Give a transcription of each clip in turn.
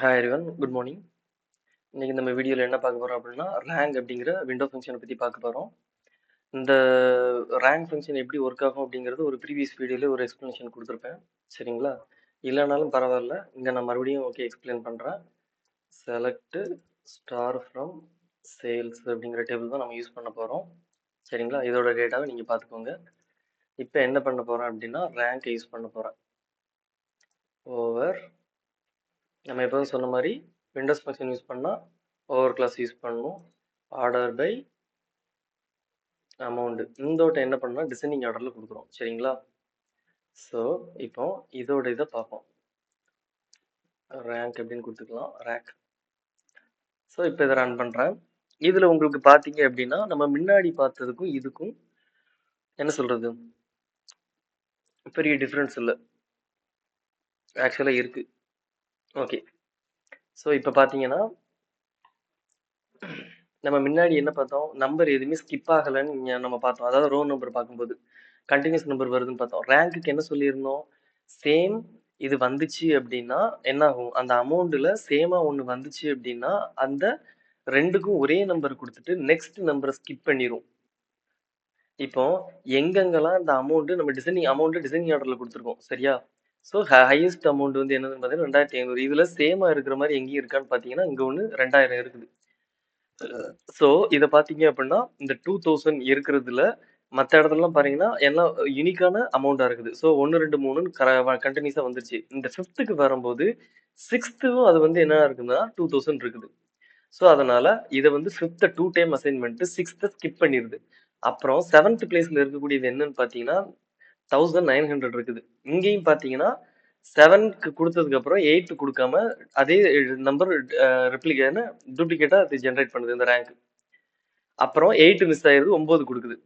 Hi everyone good morning இன்றைக்கி நம்ம வீடியோவில் என்ன பார்க்க போகிறோம் அப்படின்னா ரேங்க் அப்படிங்கிற விண்டோ ஃபங்க்ஷனை பற்றி பார்க்க போகிறோம் இந்த ரேங்க் ஃபங்க்ஷன் எப்படி ஒர்க் ஆகும் அப்படிங்கிறது ஒரு ப்ரீவியஸ் வீடியோவில் ஒரு எக்ஸ்ப்ளனேஷன் கொடுத்துருப்பேன். சரிங்களா? இல்லைனாலும் பரவாயில்ல. இங்கே நான் மறுபடியும் ஓகே எக்ஸ்பிளைன் பண்ணுறேன் செலக்ட் ஸ்டார் ஃப்ரம் சேல்ஸ் அப்படிங்கிற டேபிள் தான் நம்ம யூஸ் பண்ண போகிறோம் சரிங்களா? இதோட டேட்டாவை நீங்கள் பார்த்துக்கோங்க. இப்போ என்ன பண்ண போகிறேன் அப்படின்னா ரேங்க்கை யூஸ் பண்ண போகிறேன் ஓவர் நான் எப்போதும் சொன்ன மாதிரி விண்டோஸ் ஃபங்க்ஷன் யூஸ் பண்ணால் ஓவர் கிளாஸ் யூஸ் பண்ணணும் ஆர்டர் பை அமௌண்ட்டு இந்தோட்ட என்ன பண்ணால் டிசைனிங் ஆர்டரில் கொடுக்குறோம். சரிங்களா? ஸோ இப்போ இதோட இதை பார்ப்போம். ரேங்க் எப்படின்னு கொடுத்துக்கலாம். ரேங்க். ஸோ இப்போ இதை ரன் பண்ணுறேன் இதில் உங்களுக்கு பார்த்தீங்க அப்படின்னா நம்ம முன்னாடி பார்த்ததுக்கும் இதுக்கும் என்ன சொல்கிறது பெரிய டிஃப்ரென்ஸ் இல்லை. ஆக்சுவலாக இருக்குது ஓகே ஸோ இப்போ பார்த்தீங்கன்னா நம்ம முன்னாடி என்ன பார்த்தோம்? நம்பர் எதுவுமே ஸ்கிப் ஆகலைன்னு நம்ம பார்த்தோம். அதாவது ரோ நம்பர் பார்க்கும்போது கண்டினியூஸ் நம்பர் வருதுன்னு பார்த்தோம். ரேங்க்குக்கு என்ன சொல்லியிருந்தோம்? சேம் இது வந்துச்சு அப்படின்னா என்ன ஆகும் அந்த அமௌண்ட்டில் சேமாக ஒன்று வந்துச்சு அப்படின்னா அந்த ரெண்டுக்கும் ஒரே நம்பர் கொடுத்துட்டு நெக்ஸ்ட் நம்பரை ஸ்கிப் பண்ணிடும் இப்போ எங்கெங்கெல்லாம் இந்த அமௌண்ட்டு நம்ம டிசைனிங் அமௌண்ட்டு டிசைனிங் ஆர்டரில் கொடுத்துருக்கோம் சரியா? ஸோ ஹையஸ்ட் அமௌண்ட் வந்து என்னதுன்னு பார்த்தீங்கன்னா ரெண்டாயிரத்தி ஐநூறு. இதில் சேமாக இருக்கிற மாதிரி எங்கேயும் இருக்கான்னு பார்த்தீங்கன்னா இங்கே ஒன்று ரெண்டாயிரம் இருக்குது. ஸோ இதை பார்த்தீங்க அப்படின்னா இந்த டூ தௌசண்ட் இருக்கிறதுல மற்ற இடத்துலலாம் பாத்தீங்கன்னா எல்லாம் யூனிக்கான அமௌண்ட்டாக இருக்குது. ஸோ ஒன்று ரெண்டு மூணுன்னு கண்டினியூஸாக வந்துருச்சு. இந்த ஃபிஃப்த்துக்கு வரும்போது சிக்ஸ்த்தும் அது வந்து என்ன இருக்குதுன்னா டூ தௌசண்ட் இருக்குது. ஸோ அதனால இதை வந்து ஃபிஃப்த்தை டூ டைம் அசைன்மெண்ட்டு சிக்ஸ்த்தை ஸ்கிப் பண்ணிடுது அப்புறம் செவன்த் பிளேஸ்ல இருக்கக்கூடியது என்னன்னு பார்த்தீங்கன்னா தௌசண்ட் நைன் ஹண்ட்ரட் இருக்குது. இங்கேயும் பார்த்தீங்கன்னா செவனுக்கு கொடுத்ததுக்கு அப்புறம் எயிட் கொடுக்காம அதே நம்பர் ரிப்ளிகேன டூப்ளிகேட்டாக அது ஜென்ரேட் பண்ணுது இந்த ரேங்க் அப்புறம் எயிட் மிஸ் ஆயிருது ஒம்பது கொடுக்குது.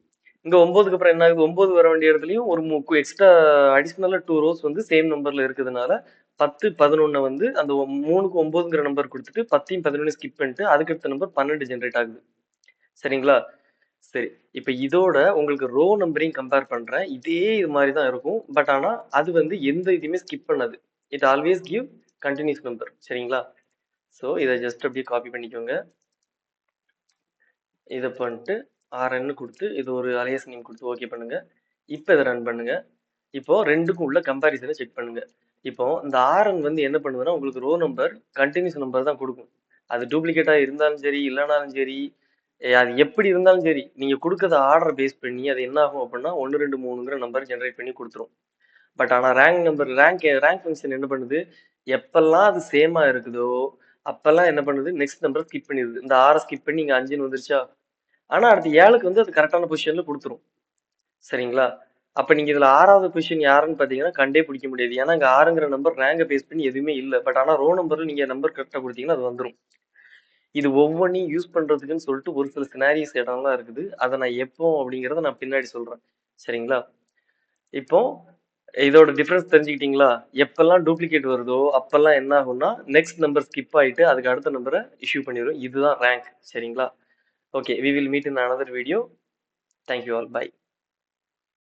இங்கே ஒம்பதுக்கு அப்புறம் என்ன ஆகுது? ஒம்பது வர வேண்டிய இடத்துலையும் ஒரு மூக்கு எக்ஸ்ட்ரா அடிஷ்னலாக டூ ரோஸ் வந்து சேம் நம்பரில் இருக்கிறதுனால பத்து பதினொன்று வந்து அந்த மூணுக்கு ஒம்பதுங்கிற நம்பர் கொடுத்துட்டு பத்தையும் பதினொன்று ஸ்கிப் பண்ணிட்டு அதுக்கடுத்த நம்பர் பன்னெண்டு ஜென்ரேட் ஆகுது. சரிங்களா? சரி. இப்போ இதோட உங்களுக்கு ரோ நம்பரையும் கம்பேர் பண்றேன். இதே இது மாதிரி தான் இருக்கும். பட் ஆனா அது வந்து எந்த இதுவுமே ஸ்கிப் பண்ணாது. It always give continuous number சரிங்களா? ஸோ இதை ஜஸ்ட் அப்படியே காப்பி பண்ணிக்கோங்க. இதை பண்ணிட்டு ஆர்என்னு கொடுத்து இது ஒரு அலையஸ் நேம் கொடுத்து ஓகே பண்ணுங்க. இப்போ இதை ரன் பண்ணுங்க. இப்போ ரெண்டுக்கும் உள்ள கம்பேரிசனை செக் பண்ணுங்க. இப்போ இந்த ஆர்என் வந்து என்ன பண்ணுதுன்னா உங்களுக்கு ரோ நம்பர் கண்டினியூஸ் நம்பர் தான் கொடுக்கும். அது டூப்ளிகேட்டா இருந்தாலும் சரி இல்லைனாலும் சரி அது எப்படி இருந்தாலும் சரி நீங்க கொடுக்கறத ஆர்டர் பேஸ் பண்ணி அது என்ன ஆகும் அப்படின்னா ஒன்று ரெண்டு மூணுங்கிற நம்பர் ஜென்ரேட் பண்ணி கொடுத்துரும். பட் ஆனால் rank number rank rank function என்ன பண்ணுது? எப்பெல்லாம் அது சேமா இருக்குதோ அப்பெல்லாம் என்ன பண்ணுது? நெக்ஸ்ட் நம்பர் ஸ்கிப் பண்ணிடுது. இந்த ஆறை ஸ்கிப் பண்ணி இங்கே அஞ்சுன்னு வந்துருச்சா? ஆனால் அடுத்து ஏழுக்கு வந்து அது கரெக்டான பொசிஷனில் கொடுத்துரும். சரிங்களா? அப்போ நீங்கள் இதில் ஆறாவது பொசிஷன் யாருன்னு பார்த்தீங்கன்னா கண்டே பிடிக்க முடியாது. ஏன்னா இங்கே ஆறுங்கிற நம்பர் ரேங்கை பேஸ் பண்ணி எதுவுமே இல்லை. பட் ஆனால் ரோ நம்பரில் நீங்கள் நம்பர் கரெக்டாக கொடுத்தீங்கன்னா அது வந்துடும் இது ஒவ்வொன்றையும் யூஸ் பண்ணுறதுக்குன்னு சொல்லிட்டு ஒரு சில சினாரிஸ் இடம்லாம் இருக்குது. அதை நான் எப்போ அப்படிங்கிறத நான் பின்னாடி சொல்கிறேன் சரிங்களா? இப்போ இதோட டிஃப்ரென்ஸ் தெரிஞ்சுக்கிட்டீங்களா? எப்பெல்லாம் டூப்ளிகேட் வருதோ அப்பெல்லாம் என்ன ஆகும்னா நெக்ஸ்ட் நம்பர் ஸ்கிப் ஆகிட்டு அதுக்கு அடுத்த நம்பரை இஷ்யூ பண்ணிடும் இதுதான் ரேங்க் சரிங்களா? Okay we will meet in another video thank you all bye